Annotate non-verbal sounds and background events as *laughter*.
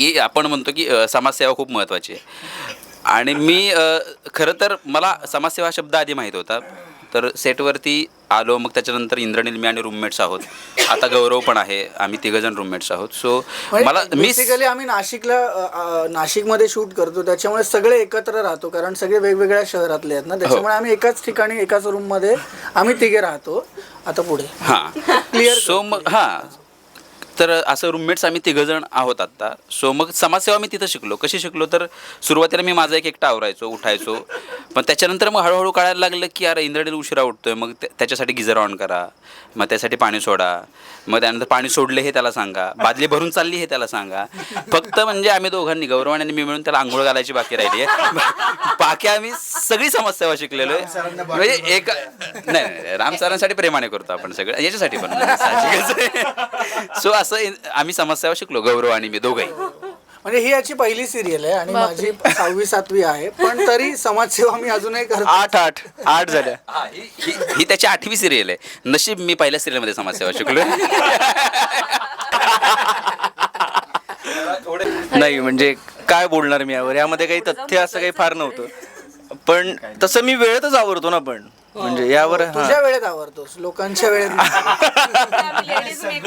की आपण म्हणतो की समाजसेवा खूप महत्त्वाची आहे. आणि मी खरं तर मला समाजसेवा हा शब्द आधी माहीत होता. तर सेटवरती आलो मग त्याच्यानंतर इंद्रनील मी आणि रूममेट्स आहोत. आता गौरव पण आहे आम्ही तिघजण रूममेट्स आहोत. सो मला मी बेसिकली आम्ही नाशिकला नाशिकमध्ये शूट करतो. त्याच्यामुळे सगळे एकत्र राहतो कारण सगळे वेगवेगळ्या शहरातले आहेत ना. हो. त्याच्यामुळे आम्ही एकाच ठिकाणी एकाच रूममध्ये आम्ही तिघे राहतो. आता पुढे. हां. सो मग हां. तर असं रूममेट्स आम्ही तिघंजण आहोत आत्ता सो मग समाजसेवा मी तिथं शिकलो. कशी शिकलो? तर सुरुवातीला मी माझा एक एकटा आवरायचो उठायचो. पण त्याच्यानंतर मग हळूहळू कळायला लागलं की अरे इंद्रडील उशिरा उठतोय. मग त्या- त्याच्यासाठी गिझर ऑन करा. मग त्यासाठी पाणी सोडा. मग त्यानंतर पाणी सोडले हे त्याला सांगा. बादली भरून चालली हे त्याला सांगा. फक्त म्हणजे आम्ही दोघांनी गौरवाने आणि मी मिळून त्याला आंघोळ घालायची बाकी राहिली आहे बाकी आम्ही सगळी समाजसेवा शिकलेलो आहे. म्हणजे एक नाही, नाही राम सरांसाठी प्रेमाने करतो आपण सगळं. याच्यासाठी पण. सो असं इन- आम्ही समाजसेवा शिकलो गौरव आणि मी दोघंही. म्हणजे ही याची पहिली सिरियल आहे आणि माझी सहावी सातवी आहे पण तरी समाजसेवा मी अजूनही करतो आठ आठ आठ झाल्या. हा, ही ही- ही त्याची आठवी सिरियल आहे. नशीब मी पहिल्या सिरियलमध्ये समाजसेवा शिकलो नाही म्हणजे काय बोलणार मी यावर? यामध्ये काही तथ्य असं काही फार नव्हतं. पण तसं मी वेळेतच आवडतो ना पण. म्हणजे यावर हा. तुझ्या वेळेत आवडतोस लोकांच्या वेळेत नाही. *laughs*